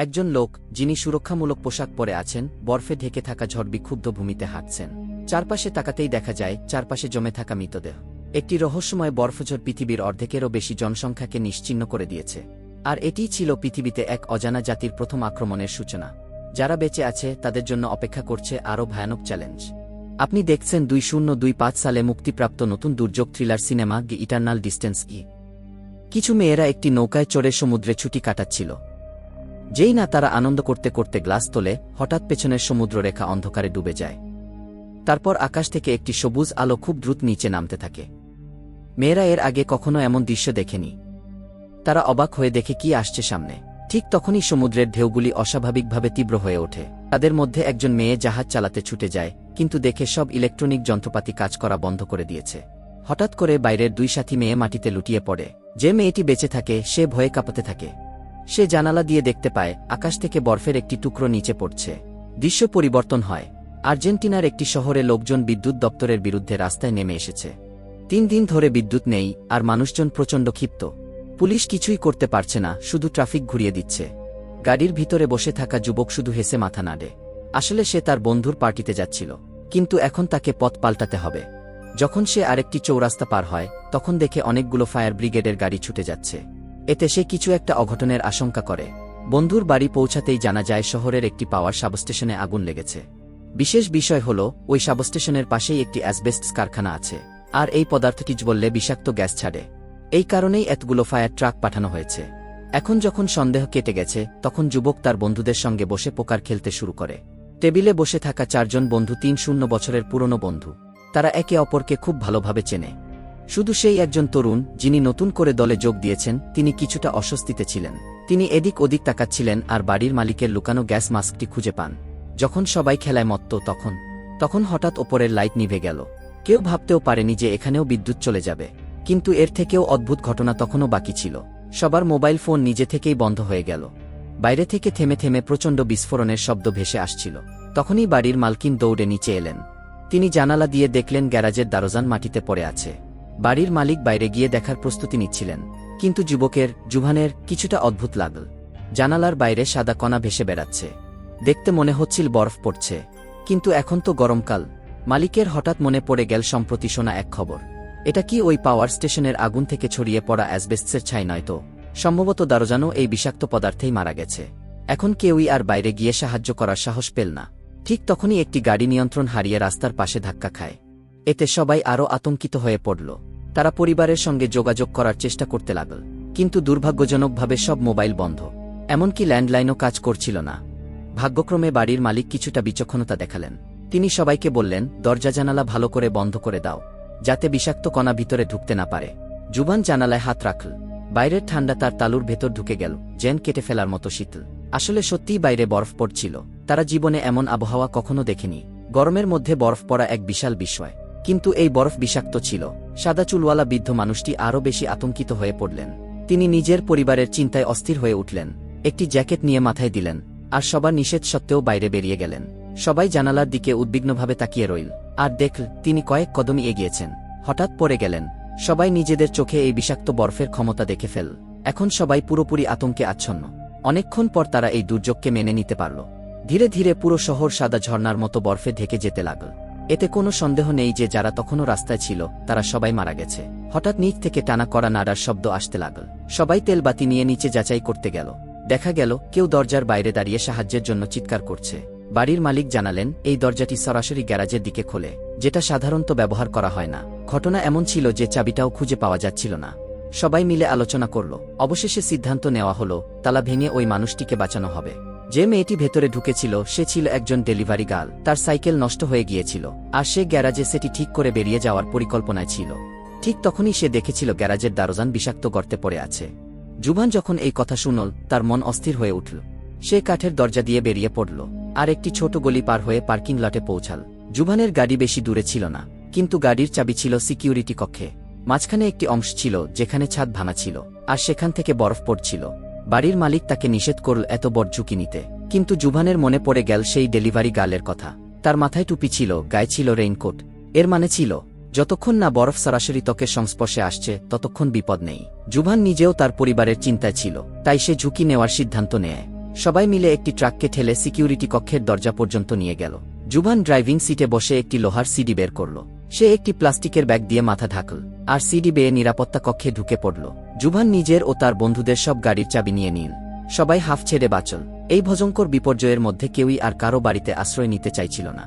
একজন লোক, যিনি সুরক্ষামূলক পোশাক পরে আছেন, বরফে ঢেকে থাকা ঝড় বিক্ষুব্ধ ভূমিতে হাঁটছেন। চারপাশে তাকাতেই দেখা যায়, চারপাশে জমে থাকা মৃতদেহ। একটি রহস্যময় বরফঝড় পৃথিবীর অর্ধেকেরও বেশি জনসংখ্যাকে নিশ্চিহ্ন করে দিয়েছে। আর এটিই ছিল পৃথিবীতে এক অজানা জাতির প্রথম আক্রমণের সূচনা। যারা বেঁচে আছে, তাদের জন্য অপেক্ষা করছে আরও ভয়ানক চ্যালেঞ্জ। আপনি দেখছেন দুই শূন্য দুই পাঁচ সালে মুক্তিপ্রাপ্ত নতুন দুর্যোগ থ্রিলার সিনেমা গি ইটার্নাল ডিস্টেন্স ই। কিছু মেয়েরা একটি নৌকায় চড়ে সমুদ্রে ছুটি কাটাচ্ছিল। যেই না তারা আনন্দ করতে করতে গ্লাস তোলে, হঠাৎ পেছনের সমুদ্ররেখা অন্ধকারে ডুবে যায়। তারপর আকাশ থেকে একটি সবুজ আলো খুব দ্রুত নিচে নামতে থাকে। মেয়েরা এর আগে কখনো এমন দৃশ্য দেখেনি। তারা অবাক হয়ে দেখে কি আসছে সামনে। ঠিক তখনই সমুদ্রের ঢেউগুলি অস্বাভাবিকভাবে তীব্র হয়ে ওঠে। তাদের মধ্যে একজন মেয়ে জাহাজ চালাতে ছুটে যায়, কিন্তু দেখে সব ইলেকট্রনিক যন্ত্রপাতি কাজ করা বন্ধ করে দিয়েছে। হঠাৎ করে বাইরের দুই সাথী মেয়ে মাটিতে লুটিয়ে পড়ে। যে মেয়েটি বেঁচে থাকে, সে ভয়ে কাঁপাতে থাকে। সে জানালা দিয়ে দেখতে পায়, আকাশ থেকে বরফের একটি টুকরো নিচে পড়ছে। দৃশ্য পরিবর্তন হয়। আর্জেন্টিনার একটি শহরে লোকজন বিদ্যুৎ দপ্তরের বিরুদ্ধে রাস্তায় নেমে এসেছে। তিন দিন ধরে বিদ্যুৎ নেই, আর মানুষজন প্রচণ্ড ক্ষিপ্ত। পুলিশ কিছুই করতে পারছে না, শুধু ট্রাফিক ঘুরিয়ে দিচ্ছে। গাড়ির ভিতরে বসে থাকা যুবক শুধু হেসে মাথা নাড়ে। আসলে সে তার বন্ধুর পার্টিতে যাচ্ছিল। কিন্তু এখন তাকে পথ পাল্টাতে হবে। যখন সে আরেকটি চৌরাস্তা পার হয়, তখন দেখে অনেকগুলো ফায়ার ব্রিগেডের গাড়ি ছুটে যাচ্ছে। এতে সে কিছু একটা অঘটনের আশঙ্কা করে। বন্ধুর বাড়ি পৌঁছাতেই জানা যায় শহরের একটি পাওয়ার সাবস্টেশনে আগুন লেগেছে। বিশেষ বিষয় হল, ওই সাবস্টেশনের পাশেই একটি অ্যাসবেস্টস কারখানা আছে, আর এই পদার্থটি বললে বিষাক্ত গ্যাস ছাড়ে। এই কারণেই এতগুলো ফায়ার ট্রাক পাঠানো হয়েছে। এখন যখন সন্দেহ কেটে গেছে, তখন যুবক তার বন্ধুদের সঙ্গে বসে পোকার খেলতে শুরু করে। টেবিলে বসে থাকা চারজন বন্ধু তিন শূন্য বছরের পুরনো বন্ধু। তারা একে অপরকে খুব ভালোভাবে চেনে। শুধু সেই একজন তরুণ, যিনি নতুন করে দলে যোগ দিয়েছেন, তিনি কিছুটা অস্বস্তিতে ছিলেন। তিনি এদিক ওদিক তাকাচ্ছিলেন আর বাড়ির মালিকের লুকানো গ্যাস মাস্কটি খুঁজে পান। যখন সবাই খেলায় মত্ত, তখন তখন হঠাৎ ওপরের লাইট নিভে গেল। কেউ ভাবতেও পারেনি যে এখানেও বিদ্যুৎ চলে যাবে। কিন্তু এর থেকেও অদ্ভুত ঘটনা তখনও বাকি ছিল। সবার মোবাইল ফোন নিজে থেকেই বন্ধ হয়ে গেল। বাইরে থেকে থেমে থেমে প্রচণ্ড বিস্ফোরণের শব্দ ভেসে আসছিল। তখনই বাড়ির মালকিন দৌড়ে নিচে এলেন। তিনি জানালা দিয়ে দেখলেন গ্যারাজের দারোজান মাটিতে পড়ে আছে। বাড়ির মালিক বাইরে গিয়ে দেখার প্রস্তুতি নিচ্ছিলেন, কিন্তু যুবকের, জুভানের কিছুটা অদ্ভুত লাগল। জানালার বাইরে সাদা কণা ভেসে বেড়াচ্ছে। দেখতে মনে হচ্ছিল বরফ পড়ছে, কিন্তু এখন তো গরমকাল। মালিকের হঠাৎ মনে পড়ে গেল সম্প্রতি শোনা এক খবর। এটা কি ওই পাওয়ার স্টেশনের আগুন থেকে ছড়িয়ে পড়া অ্যাসবেস্টসের ছাই নয় তো? সম্ভবত দারোজানও এই বিষাক্ত পদার্থেই মারা গেছে। এখন কেউই আর বাইরে গিয়ে সাহায্য করার সাহস পেল না। ঠিক তখনই একটি গাড়ি নিয়ন্ত্রণ হারিয়ে রাস্তার পাশে ধাক্কা খায়। এতে সবাই আরও আতঙ্কিত হয়ে পড়ল। তারা পরিবারের সঙ্গে যোগাযোগ করার চেষ্টা করতে লাগল, কিন্তু দুর্ভাগ্যজনকভাবে সব মোবাইল বন্ধ। এমনকি ল্যান্ডলাইনও কাজ করছিল না। ভাগ্যক্রমে বাড়ির মালিক কিছুটা বিচক্ষণতা দেখালেন। তিনি সবাইকে বললেন, দরজা জানালা ভালো করে বন্ধ করে দাও, যাতে বিষাক্ত কণা ভিতরে ঢুকতে না পারে। জুবান জানালায় হাত রাখল। বাইরের ঠান্ডা তার তালুর ভেতর ঢুকে গেল জেন কেটে ফেলার মতো শীতল। আসলে সত্যিই বাইরে বরফ পড়ছিল। তারা জীবনে এমন আবহাওয়া কখনো দেখেনি। গরমের মধ্যে বরফ পড়া এক বিশাল বিষয়। কিন্তু এই বরফ বিষাক্ত ছিল। সাদা চুলওয়ালা বৃদ্ধ মানুষটি আরও বেশি আতঙ্কিত হয়ে পড়লেন। তিনি নিজের পরিবারের চিন্তায় অস্থির হয়ে উঠলেন। একটি জ্যাকেট নিয়ে মাথায় দিলেন, আর সবার নিষেধ সত্ত্বেও বাইরে বেরিয়ে গেলেন। সবাই জানালার দিকে উদ্বিগ্নভাবে তাকিয়ে রইল, আর দেখল তিনি কয়েক কদমই এগিয়েছেন। হঠাৎ পড়ে গেলেন। সবাই নিজেদের চোখে এই বিষাক্ত বরফের ক্ষমতা দেখে ফেল। এখন সবাই পুরোপুরি আতঙ্কে আচ্ছন্ন। অনেকক্ষণ পর তারা এই দুর্যোগকে মেনে নিতে পারল। ধীরে ধীরে পুরো শহর সাদা ঝর্ণার মতো বরফে ঢেকে যেতে লাগল। এতে কোনো সন্দেহ নেই যে যারা তখনও রাস্তায় ছিল, তারা সবাই মারা গেছে। হঠাৎ নিচ থেকে টানা করা নাড়ার শব্দ আসতে লাগল। সবাই তেলবাতি নিয়ে নিচে যাচাই করতে গেল। দেখা গেল, কেউ দরজার বাইরে দাঁড়িয়ে সাহায্যের জন্য চিৎকার করছে। বাড়ির মালিক জানালেন, এই দরজাটি সরাসরি গ্যারাজের দিকে খোলে, যেটা সাধারণত ব্যবহার করা হয় না। ঘটনা এমন ছিল যে চাবিটাও খুঁজে পাওয়া যাচ্ছিল না। সবাই মিলে আলোচনা করল। অবশেষে সিদ্ধান্ত নেওয়া হলো, তালা ভেঙে ওই মানুষটিকে বাঁচানো হবে। যে মেয়েটি ভেতরে ঢুকেছিল, সে ছিল একজন ডেলিভারি গার্ল। তার সাইকেল নষ্ট হয়ে গিয়েছিল, আর সে গ্যারাজে সেটি ঠিক করে বেরিয়ে যাওয়ার পরিকল্পনায় ছিল। ঠিক তখনই সে দেখেছিল গ্যারাজের দারোজান বিষাক্ত গর্তে পড়ে আছে। জুবান যখন এই কথা শুনল, তার মন অস্থির হয়ে উঠল। সে কাঠের দরজা দিয়ে বেরিয়ে পড়ল, আর একটি ছোট গলি পার হয়ে পার্কিং লটে পৌঁছাল। জুবানের গাড়ি বেশি দূরে ছিল না, কিন্তু গাড়ির চাবি ছিল সিকিউরিটি কক্ষে। মাঝখানে একটি অংশ ছিল, যেখানে ছাদ ভাঙা ছিল, আর সেখান থেকে বরফ পড়ছিল। বাড়ির মালিক তাকে নিষেধ করল এত বড় ঝুঁকি নিতে। কিন্তু জুবানের মনে পড়ে গেল সেই ডেলিভারি গার্লের কথা। তার মাথায় টুপি ছিল, গায়ে ছিল রেইনকোট। এর মানে ছিল, যতক্ষণ না বরফ সরাসরি ত্বকের সংস্পর্শে আসছে, ততক্ষণ বিপদ নেই। জুভান নিজেও তার পরিবারের চিন্তায় ছিল, তাই সে ঝুঁকি নেওয়ার সিদ্ধান্ত নেয়। সবাই মিলে একটি ট্রাককে ঠেলে সিকিউরিটি কক্ষের দরজা পর্যন্ত নিয়ে গেল। জুভান ড্রাইভিং সিটে বসে একটি লোহার সিডি বের করল। সে একটি প্লাস্টিকের ব্যাগ দিয়ে মাথা ঢাকল। আর সিডি বেয়ে নিরাপত্তা কক্ষে ঢুকে পড়ল। জুভান নিজের ও তার বন্ধুদের সব গাড়ির চাবি নিয়ে নিন সবাই হাফ ছেড়ে বাঁচল। এই ভজঙ্কর বিপর্যয়ের মধ্যে কেউই আর কারও বাড়িতে আশ্রয় নিতে চাইছিল না।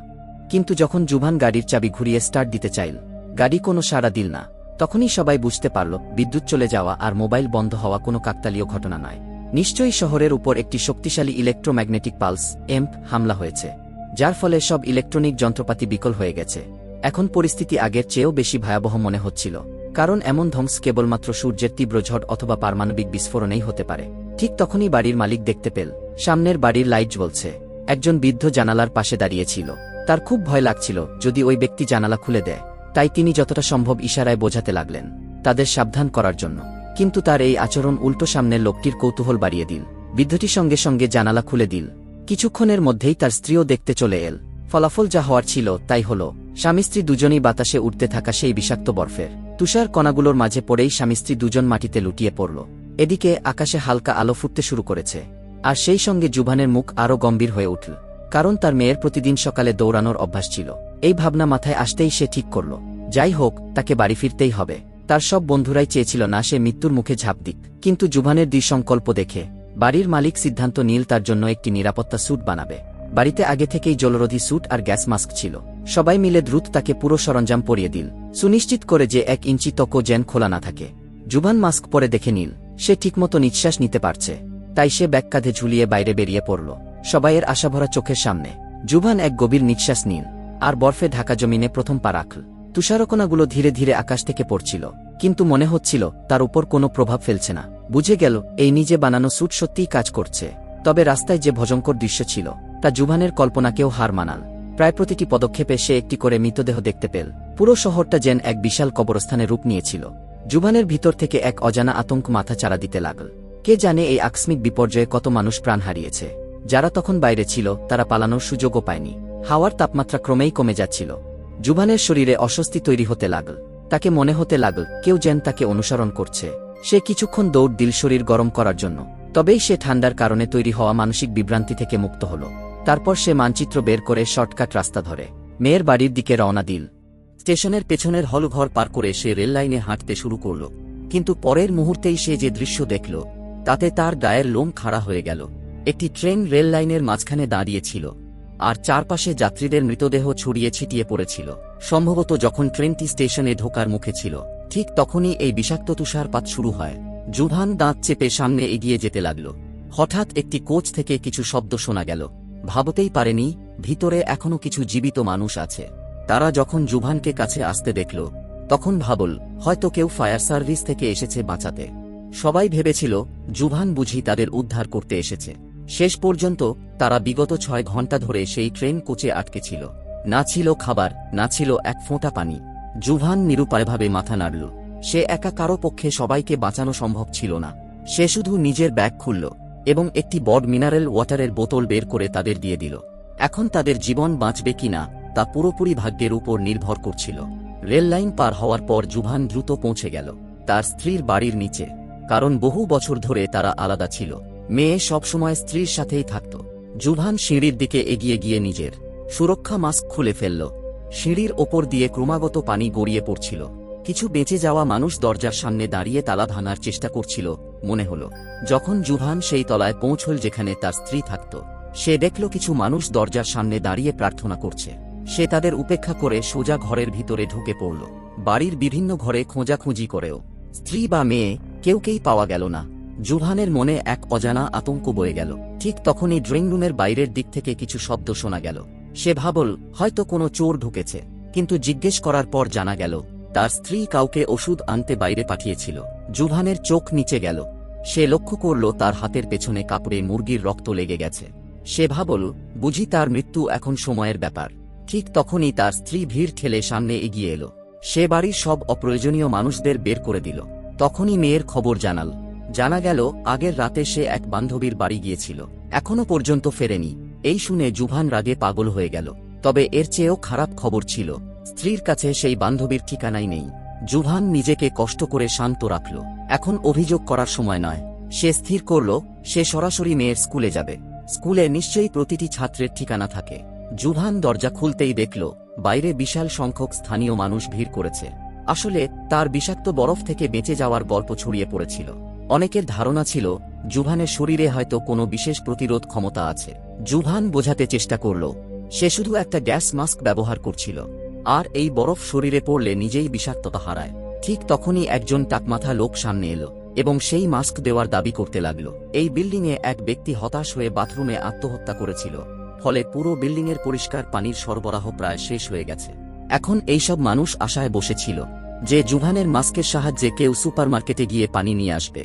কিন্তু যখন জুভান গাড়ির চাবি ঘুরিয়ে স্টার্ট দিতে চাইল, গাড়ি কোনো সাড়া দিল না। তখনই সবাই বুঝতে পারল, বিদ্যুৎ চলে যাওয়া আর মোবাইল বন্ধ হওয়া কোনো কাকতালীয় ঘটনা নয়। নিশ্চয়ই শহরের উপর একটি শক্তিশালী ইলেকট্রোম্যাগনেটিক পালস, এম্প, হামলা হয়েছে, যার ফলে সব ইলেকট্রনিক যন্ত্রপাতি বিকল হয়ে গেছে। এখন পরিস্থিতি আগের চেয়েও বেশি ভয়াবহ মনে হচ্ছিল, কারণ এমন ধ্বংস কেবলমাত্র সূর্যের তীব্র ঝড় অথবা পারমাণবিক বিস্ফোরণেই হতে পারে। ঠিক তখনই বাড়ির মালিক দেখতে পেল, সামনের বাড়ির লাইট জ্বলছে। একজন বৃদ্ধ জানালার পাশে দাঁড়িয়েছিল তার খুব ভয় লাগছিল যদি ওই ব্যক্তি জানালা খুলে দেয়, তাই তিনি যতটা সম্ভব ইশারায় বোঝাতে লাগলেন, তাদের সাবধান করার জন্য। কিন্তু তার এই আচরণ উল্টো সামনের লোকটির কৌতূহল বাড়িয়ে দিল। বৃদ্ধটি সঙ্গে সঙ্গে জানালা খুলে দিল। কিছুক্ষণের মধ্যেই তার স্ত্রীও দেখতে চলে এল। ফলাফল যা হওয়ার ছিল তাই হল। স্বামী স্ত্রী দুজনেই বাতাসে উঠতে থাকা সেই বিষাক্ত বরফের। তুষার কণাগুলোর মাঝে পড়েই স্বামী স্ত্রী দুজন মাটিতে লুটিয়ে পড়ল। এদিকে আকাশে হালকা আলো ফুটতে শুরু করেছে, আর সেই সঙ্গে জুভানের মুখ আরও গম্ভীর হয়ে উঠল, কারণ তার মেয়ের প্রতিদিন সকালে দৌড়ানোর অভ্যাস ছিল। এই ভাবনা মাথায় আসতেই সে ঠিক করল, যাই হোক, তাকে বাড়ি ফিরতেই হবে। তার সব বন্ধুরাই চেয়েছিল না সে মৃত্যুর মুখে ঝাঁপ দিক, কিন্তু জুভানের সংকল্প দেখে বাড়ির মালিক সিদ্ধান্ত নীল তার জন্য একটি নিরাপত্তা স্যুট বানাবে। বাড়িতে আগে থেকেই জলরোধী স্যুট আর গ্যাস মাস্ক ছিল। সবাই মিলে দ্রুত তাকে পুরো সরঞ্জাম পরিয়ে দিল সুনিশ্চিত করে যে এক ইঞ্চি তকো যেন খোলা না থাকে। জুভান মাস্ক পরে দেখে নিল সে ঠিকমতো নিঃশ্বাস নিতে পারছে। তাই সে ব্যাগ কাঁধে ঝুলিয়ে বাইরে বেরিয়ে পড়ল। সবাইয়ের আশাভরা চোখের সামনে। জুভান এক গভীর নিঃশ্বাস নিল আর বরফে ঢাকা জমিনে প্রথম পা রাখল। তুষারকণাগুলো ধীরে ধীরে আকাশ থেকে পড়ছিল, কিন্তু মনে হচ্ছিল তার উপর কোনো প্রভাব ফেলছে না। বুঝে গেল, এই নিজে বানানো স্যুট সত্যিই কাজ করছে। তবে রাস্তায় যে ভজঙ্কর দৃশ্য ছিল তা জুভানের কল্পনাকেও হার মানাল। প্রায় প্রতিটি পদক্ষেপে সে একটি করে মৃতদেহ দেখতে পেল। পুরো শহরটা যেন এক বিশাল কবরস্থানে রূপ নিয়েছিল। জুভানের ভিতর থেকে এক অজানা আতঙ্ক মাথা চারা দিতে লাগল। কে জানে এই আকস্মিক বিপর্যয়ে কত মানুষ প্রাণ হারিয়েছে। যারা তখন বাইরে ছিল, তারা পালানোর সুযোগও পায়নি। হাওয়ার তাপমাত্রা ক্রমেই কমে যাচ্ছিল। জুভানের শরীরে অস্বস্তি তৈরি হতে লাগল। তাকে মনে হতে লাগল, কেউ যেন তাকে অনুসরণ করছে। সে কিছুক্ষণ দৌড় দিল শরীর গরম করার জন্য। তবেই সে ঠান্ডার কারণে তৈরি হওয়া মানসিক বিভ্রান্তি থেকে মুক্ত হল। তারপর সে মানচিত্র বের করে শর্টকাট রাস্তা ধরে। মেয়ের বাড়ির দিকে রওনা দিল। স্টেশনের পেছনের হলঘর পার করে সে রেল লাইনে হাঁটতে শুরু করল। কিন্তু পরের মুহূর্তেই সে যে দৃশ্য দেখল, তাতে তার গায়ের লোম খাড়া হয়ে গেল। একটি ট্রেন রেল লাইনের মাঝখানে দাঁড়িয়েছিল, আর চারপাশে যাত্রীদের মৃতদেহ ছড়িয়ে ছিটিয়ে পড়েছিল। সম্ভবত যখন ট্রেনটি স্টেশনে ঢোকার মুখে ছিল, ঠিক তখনই এই বিষাক্ত তুষারপাত শুরু হয়। জুভান দাঁত চেপে সামনে এগিয়ে যেতে লাগল। হঠাৎ একটি কোচ থেকে কিছু শব্দ শোনা গেল। ভাবতেই পারেনি, ভিতরে এখনও কিছু জীবিত মানুষ আছে। তারা যখন জুভানকে কাছে আসতে দেখল, তখন ভাবল, হয়তো কেউ ফায়ার সার্ভিস থেকে এসেছে বাঁচাতে। সবাই ভেবেছিল, জুভান বুঝি তাদের উদ্ধার করতে এসেছে। শেষ পর্যন্ত, তারা বিগত ছয় ঘণ্টা ধরে সেই ট্রেন কোচে আটকে ছিল। না ছিল খাবার, না ছিল এক ফোঁটা পানি। জুভান নিরুপায়ভাবে মাথা নাড়ল। সে একা কারও পক্ষে সবাইকে বাঁচানো সম্ভব ছিল না। সে শুধু নিজের ব্যাগ খুলল। এবং একটি বড মিনারেল ওয়াটারের বোতল বের করে তাদের দিয়ে দিল। এখন তাদের জীবন বাঁচবে কিনা তা পুরোপুরি ভাগ্যের উপর নির্ভর করছিল। রেল লাইন পার হওয়ার পর জুভান দ্রুত পৌঁছে গেল, তার স্ত্রীর বাড়ির নিচে, কারণ বহু বছর ধরে তারা আলাদা ছিল। মেয়ে সবসময় স্ত্রীর সাথেই থাকত। জুভান সিঁড়ির দিকে এগিয়ে গিয়ে নিজের সুরক্ষা মাস্ক খুলে ফেলল। সিঁড়ির ওপর দিয়ে ক্রমাগত পানি গড়িয়ে পড়ছিল। কিছু বেঁচে যাওয়া মানুষ দরজার সামনে দাঁড়িয়ে তালা ভাঙার চেষ্টা করছিল মনে হল, যখন জুভান সেই তলায় পৌঁছল যেখানে তার স্ত্রী থাকত, সে দেখল কিছু মানুষ দরজার সামনে দাঁড়িয়ে প্রার্থনা করছে। সে তাদের উপেক্ষা করে সোজা ঘরের ভিতরে ঢুকে পড়ল। বাড়ির বিভিন্ন ঘরে খোঁজাখুঁজি করেও, স্ত্রী বা মেয়ে কেউকেই পাওয়া গেল না। জুভানের মনে এক অজানা আতঙ্ক বয়ে গেল। ঠিক তখনই ড্রয়িং রুমের বাইরের দিক থেকে কিছু শব্দ শোনা গেল। সে ভাবল, হয়তো কোনো চোর ঢুকেছে। কিন্তু জিজ্ঞেস করার পর জানা গেল, তার স্ত্রী কাউকে ওষুধ আনতে বাইরে পাঠিয়েছিল। জুভানের চোখ নিচে গেল। সে লক্ষ্য করল তার হাতের পেছনে কাপড়ে মুরগির রক্ত লেগে গেছে। সে ভাবল, বুঝি তার মৃত্যু এখন সময়ের ব্যাপার। ঠিক তখনই তার স্ত্রী ভিড় ঠেলে সামনে এগিয়ে এলো। সে বাড়ির সব অপ্রয়োজনীয় মানুষদের বের করে দিল। তখনই মেয়ের খবর জানাল। জানা গেল, আগের রাতে সে এক বান্ধবীর বাড়ি গিয়েছিল। এখনও পর্যন্ত ফেরেনি। এই শুনে জুভান রাগে পাগল হয়ে গেল। তবে এর চেয়েও খারাপ খবর ছিল, স্ত্রীর কাছে সেই বান্ধবীর ঠিকানাই নেই। জুভান নিজেকে কষ্ট করে শান্ত রাখল। এখন অভিযোগ করার সময় নয়। সে স্থির করল, সে সরাসরি মেয়ের স্কুলে যাবে। স্কুলে নিশ্চয়ই প্রতিটি ছাত্রের ঠিকানা থাকে। জুভান দরজা খুলতেই দেখল, বাইরে বিশাল সংখ্যক স্থানীয় মানুষ ভিড় করেছে। আসলে, তার বিষাক্ত বরফ থেকে বেঁচে যাওয়ার গল্প ছড়িয়ে পড়েছিল। অনেকের ধারণা ছিল, জুভানের শরীরে হয়তো কোনো বিশেষ প্রতিরোধ ক্ষমতা আছে। জুভান বোঝাতে চেষ্টা করল, সে শুধু একটা গ্যাস মাস্ক ব্যবহার করছিল। আর এই বরফ শরীরে পড়লে নিজেই বিষাক্ততা হারায়। ঠিক তখনই একজন টাকমাথা লোক সামনে এলো, এবং সেই মাস্ক দেওয়ার দাবি করতে লাগল। এই বিল্ডিংয়ে এক ব্যক্তি হতাশ হয়ে বাথরুমে আত্মহত্যা করেছিল, ফলে পুরো বিল্ডিংয়ের পরিষ্কার পানির সরবরাহ প্রায় শেষ হয়ে গেছে। এখন এইসব মানুষ আশায় বসেছিল যে জুভানের মাস্কের সাহায্যে কেউ সুপারমার্কেটে গিয়ে পানি নিয়ে আসবে।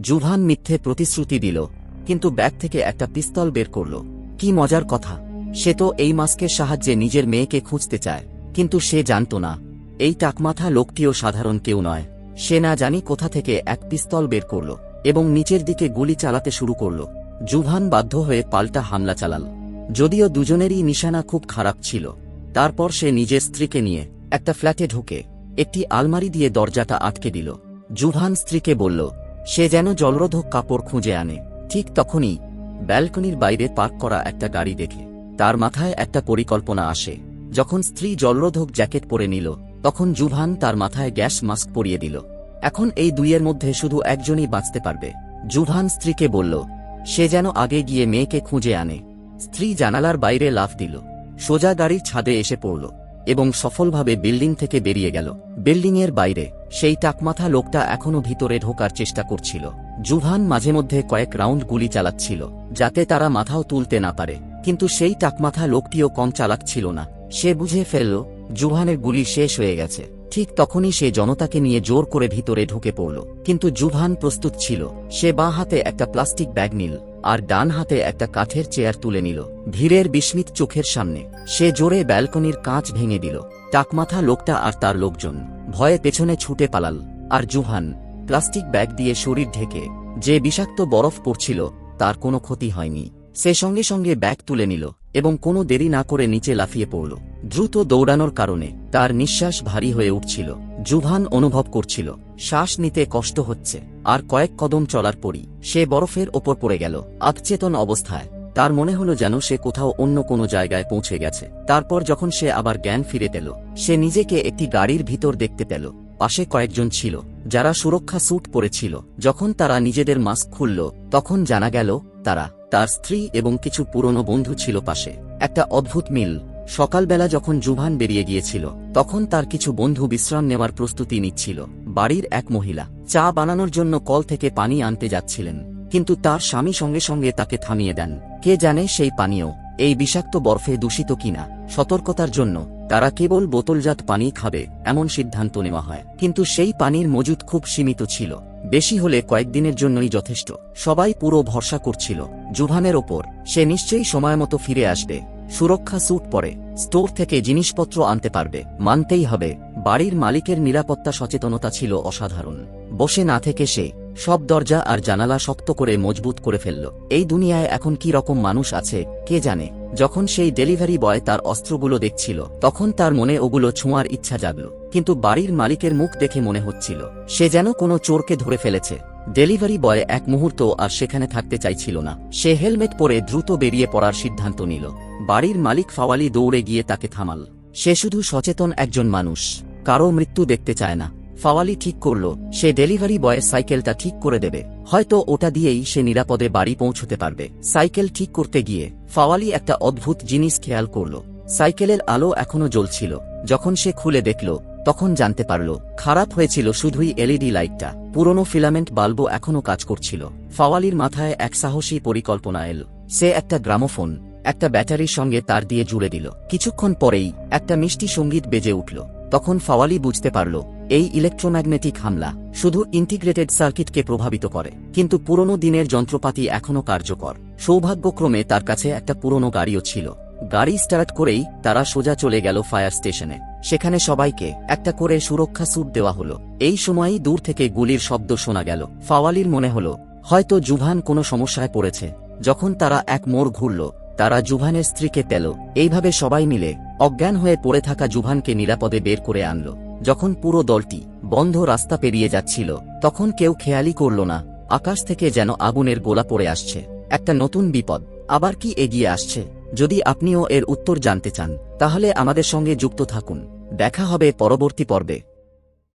জুভান মিথ্যে প্রতিশ্রুতি দিল, কিন্তু ব্যাগ থেকে একটা পিস্তল বের করল। কি মজার কথা, সে তো এই মাস্কের সাহায্যে নিজের মেয়েকে খুঁজতে চায়। কিন্তু সে জানত না। এই টাকমাথা লোকটিও সাধারণ কেউ নয়। সে না জানি কোথা থেকে এক পিস্তল বের করল এবং নিচের দিকে গুলি চালাতে শুরু করল। জুভান বাধ্য হয়ে পাল্টা হামলা চালাল। যদিও দুজনেরই নিশানা খুব খারাপ ছিল। তারপর সে নিজের স্ত্রীকে নিয়ে একটা ফ্ল্যাটে ঢুকে। একটি আলমারি দিয়ে দরজাটা আটকে দিল। জুভান স্ত্রীকে বলল, সে যেন জলরোধক কাপড় খুঁজে আনে। ঠিক তখনই ব্যালকনির বাইরে পার্ক করা একটা গাড়ি দেখে। তার মাথায় একটা পরিকল্পনা আসে। যখন স্ত্রী জলরোধক জ্যাকেট পরে নিল, তখন জুভান তার মাথায় গ্যাস মাস্ক পরিয়ে দিল। এখন এই দুইয়ের মধ্যে শুধু একজনই বাঁচতে পারবে। জুভান স্ত্রীকে বলল, সে যেন আগে গিয়ে মেয়েকে খুঁজে আনে। স্ত্রী জানালার বাইরে লাফ দিল। সোজা গাড়ির ছাদে এসে পড়ল এবং সফলভাবে বিল্ডিং থেকে বেরিয়ে গেল। বিল্ডিংয়ের বাইরে সেই টাকমাথা লোকটা এখনও ভিতরে ঢোকার চেষ্টা করছিল। জুভান মাঝে মধ্যে কয়েক রাউন্ড গুলি চালাচ্ছিল, যাতে তারা মাথাও তুলতে না পারে। কিন্তু সেই টাকমাথা লোকটিও কম চালাক ছিল না। সে বুঝে ফেলল জুভানের গুলি শেষ হয়ে গেছে। ঠিক তখনই সে জনতাকে নিয়ে জোর করে ভিতরে ঢুকে পড়ল। কিন্তু জুভান প্রস্তুত ছিল। সে বাঁ হাতে একটা প্লাস্টিক ব্যাগ নিল, আর ডান হাতে একটা কাঠের চেয়ার তুলে নিল, ভিড়ের বিস্মিত চোখের সামনে। সে জোরে ব্যালকনির কাঁচ ভেঙে দিল। টাকমাথা লোকটা আর তার লোকজন। ভয়ে পেছনে ছুটে পালাল, আর জুহান, প্লাস্টিক ব্যাগ দিয়ে শরীর ঢেকে, যে বিষাক্ত বরফ পড়ছিল, তার কোনো ক্ষতি হয়নি। সে সঙ্গে সঙ্গে ব্যাগ তুলে নিল। এবং কোনো দেরি না করে নিচে লাফিয়ে পড়ল। দ্রুত দৌড়ানোর কারণে তার নিঃশ্বাস ভারী হয়ে উঠছিল। জুভান অনুভব করছিল, শ্বাস নিতে কষ্ট হচ্ছে, আর কয়েক কদম চলার পরই সে বরফের ওপর পড়ে গেল আতচেতন অবস্থায়। তার মনে হলো যেন সে কোথাও অন্য কোনো জায়গায় পৌঁছে গেছে। তারপর যখন সে আবার জ্ঞান ফিরে পেল, সে নিজেকে একটি গাড়ির ভিতর দেখতে পেল। পাশে কয়েকজন ছিল, যারা সুরক্ষা স্যুট পরেছিল। যখন তারা নিজেদের মাস্ক খুলল, তখন জানা গেল, তারা তার স্ত্রী এবং কিছু পুরনো বন্ধু ছিল পাশে। একটা অদ্ভুত মিল। সকালবেলা যখন জুভান বেরিয়ে গিয়েছিল, তখন তার কিছু বন্ধু বিশ্রাম নেওয়ার প্রস্তুতি নিচ্ছিল। বাড়ির এক মহিলা চা বানানোর জন্য কল থেকে পানি আনতে যাচ্ছিলেন, কিন্তু তার স্বামী সঙ্গে সঙ্গে তাকে থামিয়ে দেন। কে জানে সেই পানীয়, এই বিষাক্ত বরফে দূষিত কিনা? সতর্কতার জন্য তারা কেবল বোতলজাত পানি খাবে, এমন সিদ্ধান্ত নেওয়া হয়। কিন্তু সেই পানির মজুদ খুব সীমিত ছিল। বেশি হলে কয়েকদিনের জন্যই যথেষ্ট। সবাই পুরো ভরসা করছিল। জুভানের ওপর, সে নিশ্চয়ই সময়মতো ফিরে আসবে। সুরক্ষা স্যুট পরে, স্টোর থেকে জিনিসপত্র আনতে পারবে। মানতেই হবে, বাড়ির মালিকের নিরাপত্তা সচেতনতা ছিল অসাধারণ। বসে না থেকে সে, সব দরজা আর জানালা শক্ত করে মজবুত করে ফেলল। এই দুনিয়ায় এখন কি রকম মানুষ আছে, কে জানে? যখন সেই ডেলিভারি বয় তার অস্ত্রগুলো দেখছিল, তখন তার মনে ওগুলো ছোঁয়ার ইচ্ছা জাগল, কিন্তু বাড়ির মালিকের মুখ দেখে মনে হচ্ছিল, সে যেন কোনো চোরকে ধরে ফেলেছে। ডেলিভারি বয় এক মুহূর্ত আর সেখানে থাকতে চাইছিল না। সে হেলমেট পরে দ্রুত বেরিয়ে পড়ার সিদ্ধান্ত নিল। বাড়ির মালিক ফাওয়ালি দৌড়ে গিয়ে তাকে থামাল। সে শুধু সচেতন একজন মানুষ কারও মৃত্যু দেখতে চায় না। ফাওয়ালি ঠিক করল, সে ডেলিভারি বয়ের সাইকেলটা ঠিক করে দেবে, হয়তো ওটা দিয়েই সে নিরাপদে বাড়ি পৌঁছতে পারবে। সাইকেল ঠিক করতে গিয়ে ফাওয়ালি একটা অদ্ভুত জিনিস খেয়াল করল। সাইকেলের আলো এখনও জ্বলছিল। যখন সে খুলে দেখল, তখন জানতে পারল, খারাপ হয়েছিল শুধুই এলইডি লাইটটা। পুরনো ফিলামেন্ট বাল্বও এখনও কাজ করছিল। ফাওয়ালির মাথায় এক সাহসী পরিকল্পনা এল। সে একটা গ্রামোফোন, একটা ব্যাটারির সঙ্গে তার দিয়ে জুড়ে দিল। কিছুক্ষণ পরেই একটা মিষ্টি সংগীত বেজে উঠল। তখন ফাওয়ালি বুঝতে পারল এই ইলেকট্রোম্যাগনেটিক হামলা শুধু ইন্টিগ্রেটেড সার্কিটকে প্রভাবিত করে, কিন্তু পুরনো দিনের যন্ত্রপাতি এখনও কার্যকর। সৌভাগ্যক্রমে তার কাছে একটা পুরনো গাড়িও ছিল। গাড়ি স্টার্ট করেই তারা সোজা চলে গেল ফায়ার স্টেশনে। সেখানে সবাইকে একটা করে সুরক্ষা স্যুট দেওয়া হলো। এই সময়ই দূর থেকে গুলির শব্দ শোনা গেল। ফাওয়ালির মনে হলো, হয়তো জুভান কোনো সমস্যায় পড়েছে। যখন তারা এক মোড় ঘুরল, তারা জুভানের স্ত্রীকে পেল। এইভাবে সবাই মিলে অজ্ঞান হয়ে পড়ে থাকা জুভানকে নিরাপদে বের করে আনল। যখন পুরো দলটি বন্ধ রাস্তা পেরিয়ে যাচ্ছিল, তখন কেউ খেয়ালি করল না, আকাশ থেকে যেন আগুনের গোলা পড়ে আসছে। একটা নতুন বিপদ, আবার কি এগিয়ে আসছে? যদি আপনিও এর উত্তর জানতে চান, তাহলে আমাদের সঙ্গে যুক্ত থাকুন। দেখা হবে পরবর্তী পর্বে।